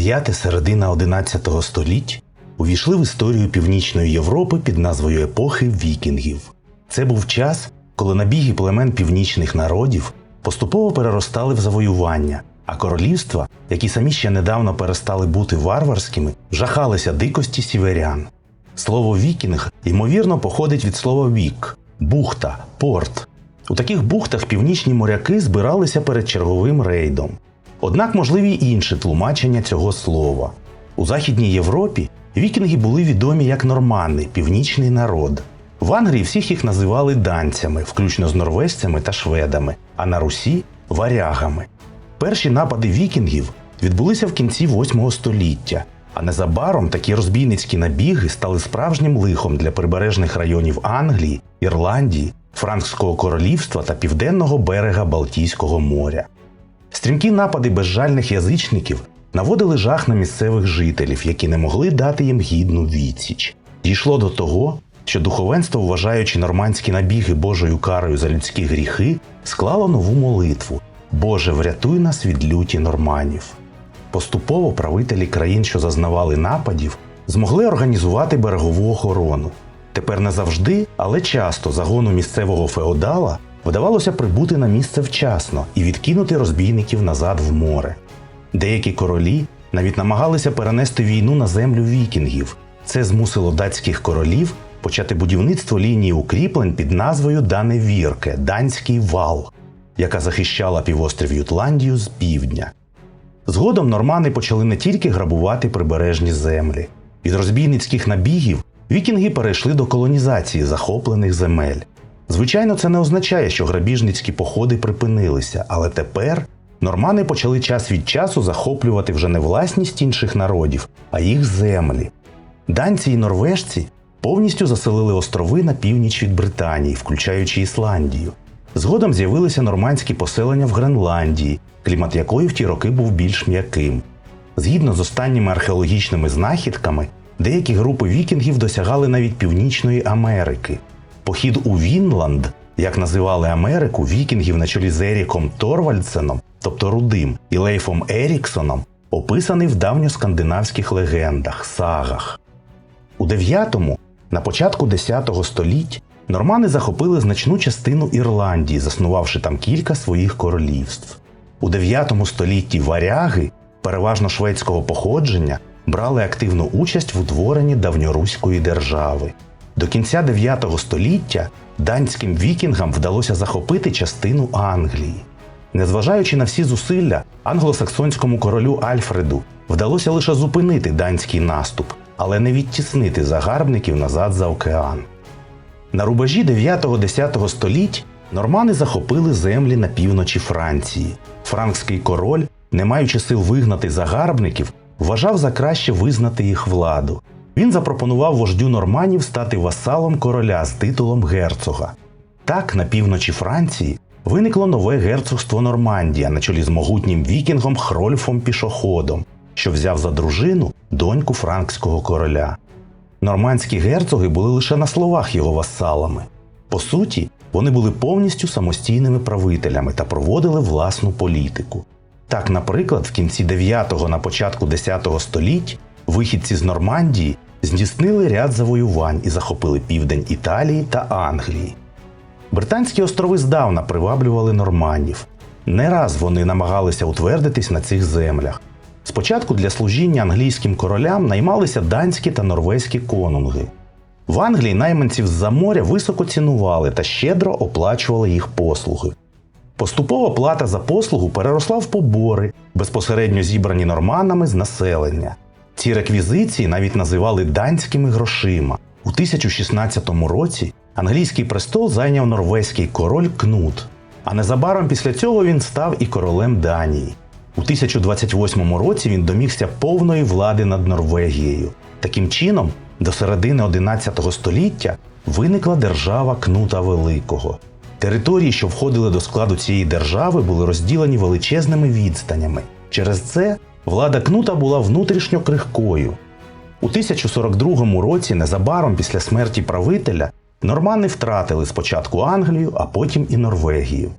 9 середина 11 століть увійшли в історію Північної Європи під назвою епохи вікінгів. Це був час, коли набіги племен північних народів поступово переростали в завоювання, а королівства, які самі ще недавно перестали бути варварськими, жахалися дикості сіверян. Слово вікінг ймовірно походить від слова вік бухта, порт. У таких бухтах північні моряки збиралися перед черговим рейдом. Однак можливі й інші тлумачення цього слова. У Західній Європі вікінги були відомі як нормани, північний народ. В Англії всіх їх називали данцями, включно з норвежцями та шведами, а на Русі варягами. Перші напади вікінгів відбулися в кінці 8 століття, а незабаром такі розбійницькі набіги стали справжнім лихом для прибережних районів Англії, Ірландії, Франкського королівства та південного берега Балтійського моря. Стрімкі напади безжальних язичників наводили жах на місцевих жителів, які не могли дати їм гідну відсіч. Дійшло до того, що духовенство, вважаючи нормандські набіги Божою карою за людські гріхи, склало нову молитву Боже, врятуй нас від люті норманів. Поступово правителі країн, що зазнавали нападів, змогли організувати берегову охорону. Тепер не завжди, але часто загону місцевого феодала вдавалося прибути на місце вчасно і відкинути розбійників назад в море. Деякі королі навіть намагалися перенести війну на землю вікінгів. Це змусило датських королів почати будівництво лінії укріплень під назвою Даневірке Данський вал, яка захищала півострів Ютландію з півдня. Згодом нормани почали не тільки грабувати прибережні землі. Від розбійницьких набігів вікінги перейшли до колонізації захоплених земель. Звичайно, це не означає, що грабіжницькі походи припинилися, але тепер нормани почали час від часу захоплювати вже не власність інших народів, а їх землі. Данці і норвежці повністю заселили острови на північ від Британії, включаючи Ісландію. Згодом з'явилися нормандські поселення в Гренландії, клімат якої в ті роки був більш м'яким. Згідно з останніми археологічними знахідками, деякі групи вікінгів досягали навіть Північної Америки. Похід у Вінланд, як називали Америку, вікінгів на чолі з Еріком Торвальдсеном, тобто Рудим, і Лейфом Еріксоном, описаний в давньоскандинавських легендах, сагах. У 9-му, на початку 10 століть, нормани захопили значну частину Ірландії, заснувавши там кілька своїх королівств. У 9 столітті варяги, переважно шведського походження, брали активну участь в утворенні давньоруської держави. До кінця 9 століття данським вікінгам вдалося захопити частину Англії. Незважаючи на всі зусилля, англосаксонському королю Альфреду вдалося лише зупинити данський наступ, але не відтіснити загарбників назад за океан. На рубежі 9-10 століть нормани захопили землі на півночі Франції. Франкський король, не маючи сил вигнати загарбників, вважав за краще визнати їх владу. Він запропонував вождю норманів стати васалом короля з титулом герцога. Так, на півночі Франції виникло нове герцогство Нормандія на чолі з могутнім вікінгом Хрольфом Пішоходом, що взяв за дружину доньку франкського короля. Нормандські герцоги були лише на словах його васалами. По суті, вони були повністю самостійними правителями та проводили власну політику. Так, наприклад, в кінці 9-го на початку 10-го століть вихідці з Нормандії здійснили ряд завоювань і захопили південь Італії та Англії. Британські острови здавна приваблювали норманів. Не раз вони намагалися утвердитись на цих землях. Спочатку для служіння англійським королям наймалися данські та норвезькі конунги. В Англії найманців з-за моря високо цінували та щедро оплачували їх послуги. Поступова плата за послугу переросла в побори, безпосередньо зібрані норманами з населення. Ці реквізиції навіть називали данськими грошима. У 1016 році англійський престол зайняв норвезький король Кнут, а незабаром після цього він став і королем Данії. У 1028 році він домігся повної влади над Норвегією. Таким чином, до середини 11 століття виникла держава Кнута Великого. Території, що входили до складу цієї держави, були розділені величезними відстанями. Через це влада Кнута була внутрішньо крихкою. У 1042 році, незабаром після смерті правителя, нормани втратили спочатку Англію, а потім і Норвегію.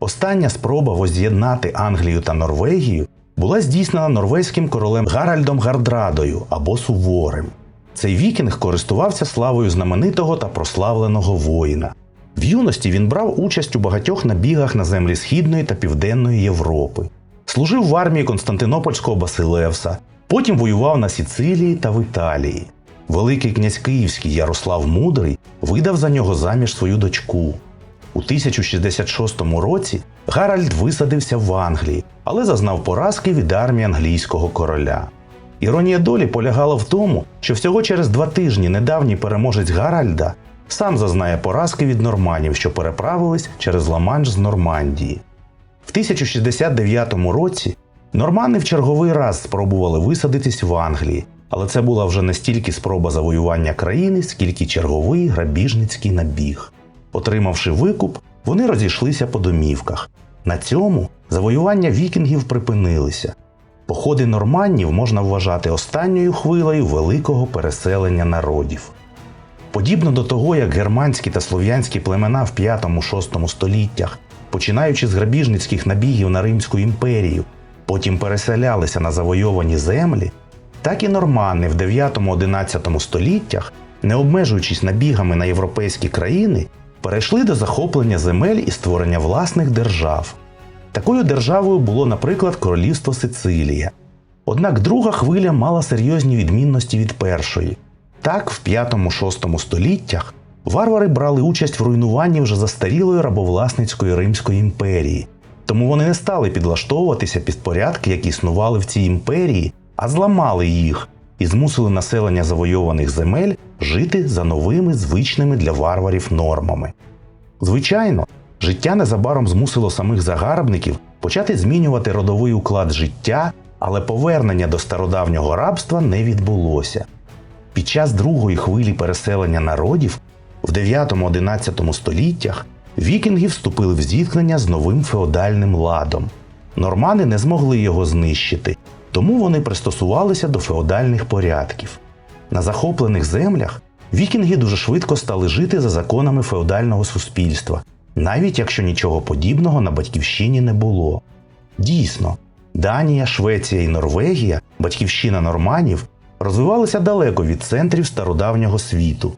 Остання спроба воз'єднати Англію та Норвегію була здійснена норвезьким королем Гаральдом Гардрадою або Суворим. Цей вікінг користувався славою знаменитого та прославленого воїна. В юності він брав участь у багатьох набігах на землі Східної та Південної Європи, служив в армії Константинопольського Басилевса, потім воював на Сіцилії та в Італії. Великий князь Київський Ярослав Мудрий видав за нього заміж свою дочку. У 1066 році Гаральд висадився в Англії, але зазнав поразки від армії англійського короля. Іронія долі полягала в тому, що всього через два тижні недавній переможець Гаральда сам зазнає поразки від норманів, що переправились через Ла-Манш з Нормандії. В 1069 році нормани в черговий раз спробували висадитись в Англії, але це була вже не стільки спроба завоювання країни, скільки черговий грабіжницький набіг. Отримавши викуп, вони розійшлися по домівках. На цьому завоювання вікінгів припинилися. Походи норманнів можна вважати останньою хвилею великого переселення народів. Подібно до того, як германські та слов'янські племена в 5-6 століттях, починаючи з грабіжницьких набігів на Римську імперію, потім переселялися на завойовані землі, так і нормани в 9-11 століттях, не обмежуючись набігами на європейські країни, перейшли до захоплення земель і створення власних держав. Такою державою було, наприклад, королівство Сицилія. Однак друга хвиля мала серйозні відмінності від першої. Так, в 5-6 століттях варвари брали участь в руйнуванні вже застарілої рабовласницької Римської імперії, тому вони не стали підлаштовуватися під порядки, які існували в цій імперії, а зламали їх і змусили населення завойованих земель жити за новими звичними для варварів нормами. Звичайно, життя незабаром змусило самих загарбників почати змінювати родовий уклад життя, але повернення до стародавнього рабства не відбулося. Під час другої хвилі переселення народів в 9-11 століттях вікінги вступили в зіткнення з новим феодальним ладом. Нормани не змогли його знищити, тому вони пристосувалися до феодальних порядків. На захоплених землях вікінги дуже швидко стали жити за законами феодального суспільства, навіть якщо нічого подібного на батьківщині не було. Дійсно, Данія, Швеція і Норвегія, батьківщина норманів, розвивалися далеко від центрів стародавнього світу,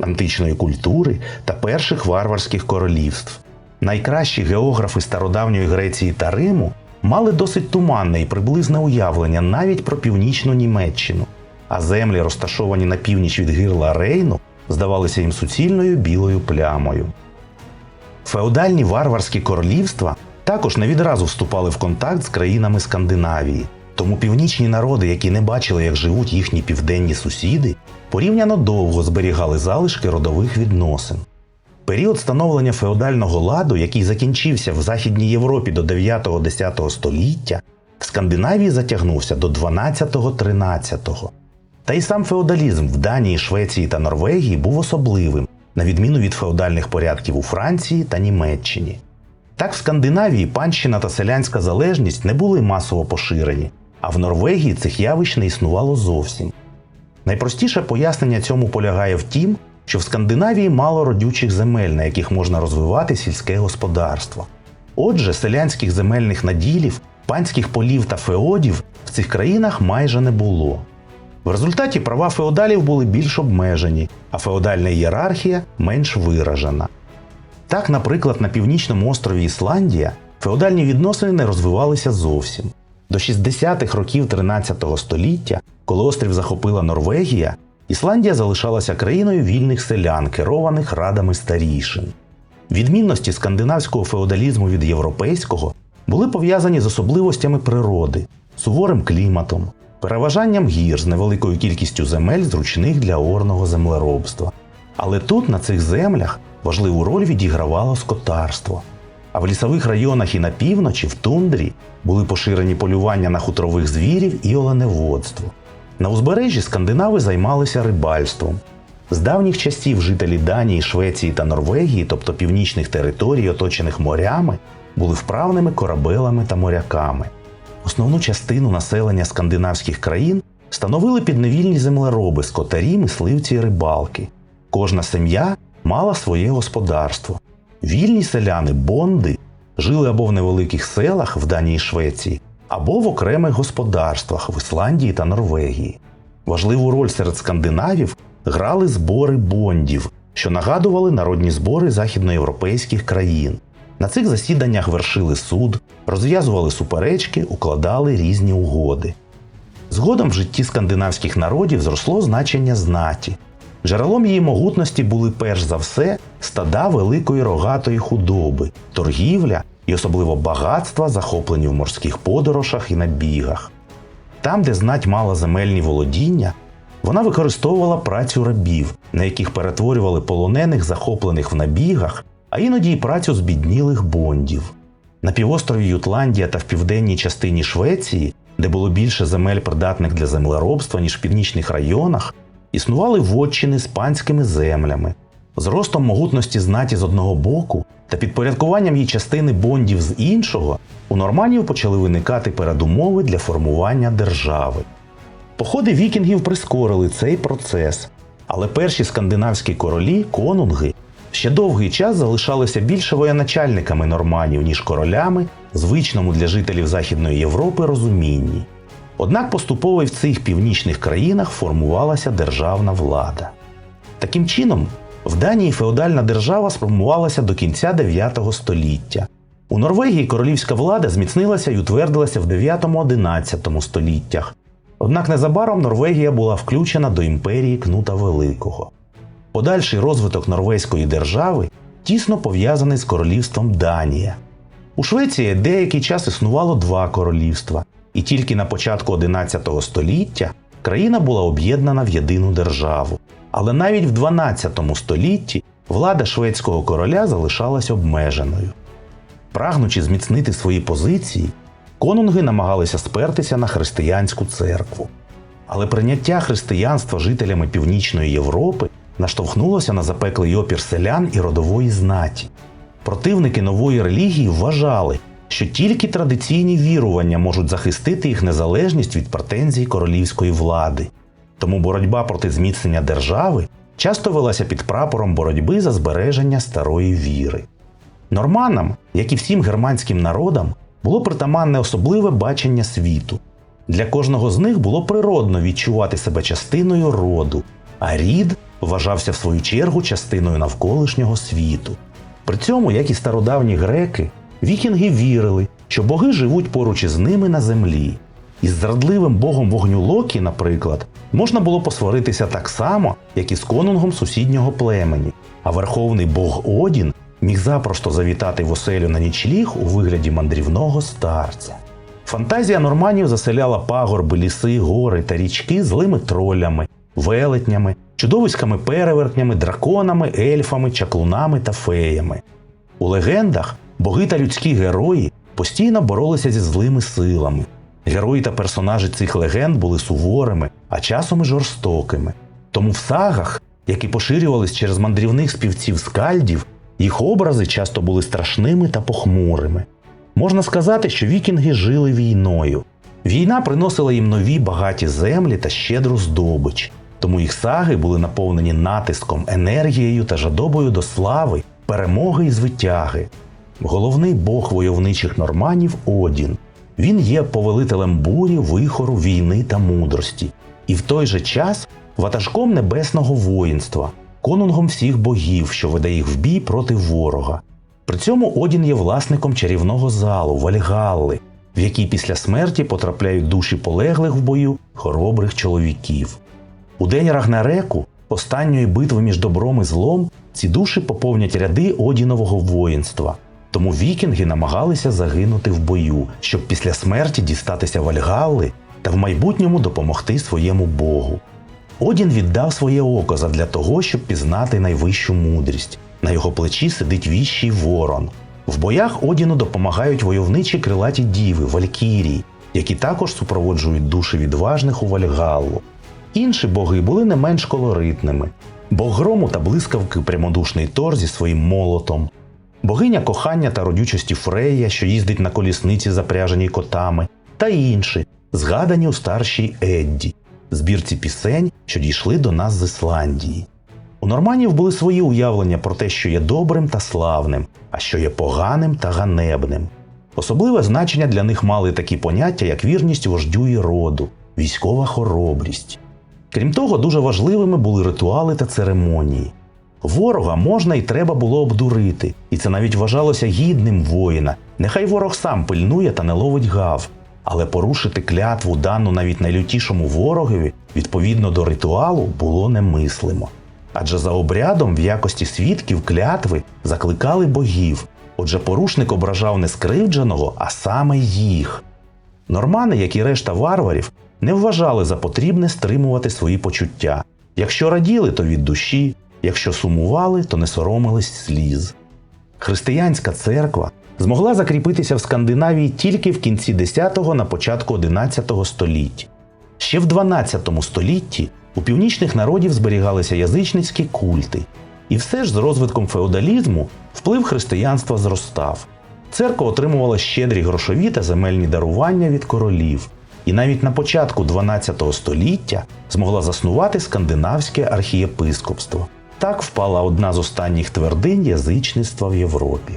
античної культури та перших варварських королівств. Найкращі географи стародавньої Греції та Риму мали досить туманне і приблизне уявлення навіть про північну Німеччину, а землі, розташовані на північ від гирла Рейну, здавалися їм суцільною білою плямою. Феодальні варварські королівства також не відразу вступали в контакт з країнами Скандинавії, тому північні народи, які не бачили, як живуть їхні південні сусіди, порівняно довго зберігали залишки родових відносин. Період становлення феодального ладу, який закінчився в Західній Європі до 9-10 століття, в Скандинавії затягнувся до 12-13. Та й сам феодалізм в Данії, Швеції та Норвегії був особливим, на відміну від феодальних порядків у Франції та Німеччині. Так в Скандинавії панщина та селянська залежність не були масово поширені, а в Норвегії цих явищ не існувало зовсім. Найпростіше пояснення цьому полягає в тім, що в Скандинавії мало родючих земель, на яких можна розвивати сільське господарство. Отже, селянських земельних наділів, панських полів та феодів в цих країнах майже не було. В результаті права феодалів були більш обмежені, а феодальна ієрархія менш виражена. Так, наприклад, на північному острові Ісландія феодальні відносини не розвивалися зовсім. До 60-х років 13 століття, коли острів захопила Норвегія, Ісландія залишалася країною вільних селян, керованих радами старішин. Відмінності скандинавського феодалізму від європейського були пов'язані з особливостями природи, суворим кліматом, переважанням гір з невеликою кількістю земель, зручних для орного землеробства. Але тут, на цих землях, важливу роль відігравало скотарство. А в лісових районах і на півночі, в тундрі, були поширені полювання на хутрових звірів і оленеводство. На узбережжі скандинави займалися рибальством. З давніх часів жителі Данії, Швеції та Норвегії, тобто північних територій, оточених морями, були вправними корабелами та моряками. Основну частину населення скандинавських країн становили підневільні землероби, скотарі, мисливці і рибалки. Кожна сім'я мала своє господарство. Вільні селяни, бонди, жили або в невеликих селах в Данії Швеції, або в окремих господарствах в Ісландії та Норвегії. Важливу роль серед скандинавів грали збори бондів, що нагадували народні збори західноєвропейських країн. На цих засіданнях вершили суд, розв'язували суперечки, укладали різні угоди. Згодом в житті скандинавських народів зросло значення знаті. Джерелом її могутності були перш за все стада великої рогатої худоби, торгівля і особливо багатства, захоплені в морських подорожах і набігах. Там, де знать мала земельні володіння, вона використовувала працю рабів, на яких перетворювали полонених, захоплених в набігах, а іноді й працю збіднілих бондів. На півострові Ютландія та в південній частині Швеції, де було більше земель придатних для землеробства, ніж в північних районах, існували вотчини з панськими землями. З ростом могутності знаті з одного боку та підпорядкуванням її частини бондів з іншого, у норманів почали виникати передумови для формування держави. Походи вікінгів прискорили цей процес, але перші скандинавські королі, конунги, ще довгий час залишалися більше воєначальниками норманів, ніж королями, звичному для жителів Західної Європи розумінні. Однак поступово й в цих північних країнах формувалася державна влада. Таким чином, в Данії феодальна держава сформувалася до кінця 9 століття. У Норвегії королівська влада зміцнилася і утвердилася в 9-11 століттях. Однак незабаром Норвегія була включена до імперії Кнута Великого. Подальший розвиток норвезької держави тісно пов'язаний з королівством Данія. У Швеції деякий час існувало два королівства, і тільки на початку 11 століття країна була об'єднана в єдину державу. Але навіть в 12 столітті влада шведського короля залишалась обмеженою. Прагнучи зміцнити свої позиції, конунги намагалися спертися на християнську церкву. Але прийняття християнства жителями Північної Європи наштовхнулося на запеклий опір селян і родової знаті. Противники нової релігії вважали, що тільки традиційні вірування можуть захистити їх незалежність від претензій королівської влади. Тому боротьба проти зміцнення держави часто велася під прапором боротьби за збереження старої віри. Норманам, як і всім германським народам, було притаманне особливе бачення світу. Для кожного з них було природно відчувати себе частиною роду, а рід вважався в свою чергу частиною навколишнього світу. При цьому, як і стародавні греки, вікінги вірили, що боги живуть поруч із ними на землі. Із зрадливим богом вогню Локі, наприклад, можна було посваритися так само, як і з конунгом сусіднього племені, а верховний бог Одін міг запросто завітати в оселю на нічліг у вигляді мандрівного старця. Фантазія норманів заселяла пагорби, ліси, гори та річки злими троллями, велетнями, чудовиськами-перевертнями, драконами, ельфами, чаклунами та феями. У легендах боги та людські герої постійно боролися зі злими силами. Герої та персонажі цих легенд були суворими, а часом і жорстокими. Тому в сагах, які поширювались через мандрівних співців скальдів, їх образи часто були страшними та похмурими. Можна сказати, що вікінги жили війною. Війна приносила їм нові багаті землі та щедру здобич, тому їх саги були наповнені натиском, енергією та жадобою до слави, перемоги і звитяги. Головний бог войовничих норманів Одін. Він є повелителем бурі, вихору, війни та мудрості, і в той же час ватажком небесного воїнства, конунгом всіх богів, що веде їх в бій проти ворога. При цьому Одін є власником чарівного залу Вальгалли, в який після смерті потрапляють душі полеглих в бою хоробрих чоловіків. У день Рагнареку, останньої битви між добром і злом, ці душі поповнять ряди Одінового воїнства. Тому вікінги намагалися загинути в бою, щоб після смерті дістатися Вальгалли та в майбутньому допомогти своєму Богу. Одін віддав своє око задля того, щоб пізнати найвищу мудрість. На його плечі сидить віщий ворон. В боях Одіну допомагають войовничі крилаті діви, валькірії, які також супроводжують душі відважних у Вальгаллу. Інші боги були не менш колоритними. Бог грому та блискавки прямодушний Тор зі своїм молотом, богиня кохання та родючості Фрея, що їздить на колісниці, запряженій котами, та інші, згадані у старшій Едді, збірці пісень, що дійшли до нас з Ісландії. У норманів були свої уявлення про те, що є добрим та славним, а що є поганим та ганебним. Особливе значення для них мали такі поняття, як вірність вождю і роду, військова хоробрість. Крім того, дуже важливими були ритуали та церемонії. Ворога можна і треба було обдурити, і це навіть вважалося гідним воїна. Нехай ворог сам пильнує та не ловить гав. Але порушити клятву, дану навіть найлютішому ворогові, відповідно до ритуалу, було немислимо. Адже за обрядом в якості свідків клятви закликали богів. Отже, порушник ображав не скривдженого, а саме їх. Нормани, як і решта варварів, не вважали за потрібне стримувати свої почуття. Якщо раділи, то від душі, якщо сумували, то не соромились сліз. Християнська церква змогла закріпитися в Скандинавії тільки в кінці 10-го на початку 11 століть. Ще в 12 столітті у північних народів зберігалися язичницькі культи, і все ж з розвитком феодалізму вплив християнства зростав. Церква отримувала щедрі грошові та земельні дарування від королів, і навіть на початку 12 століття змогла заснувати скандинавське архієпископство. Так впала одна з останніх твердинь язичництва в Європі.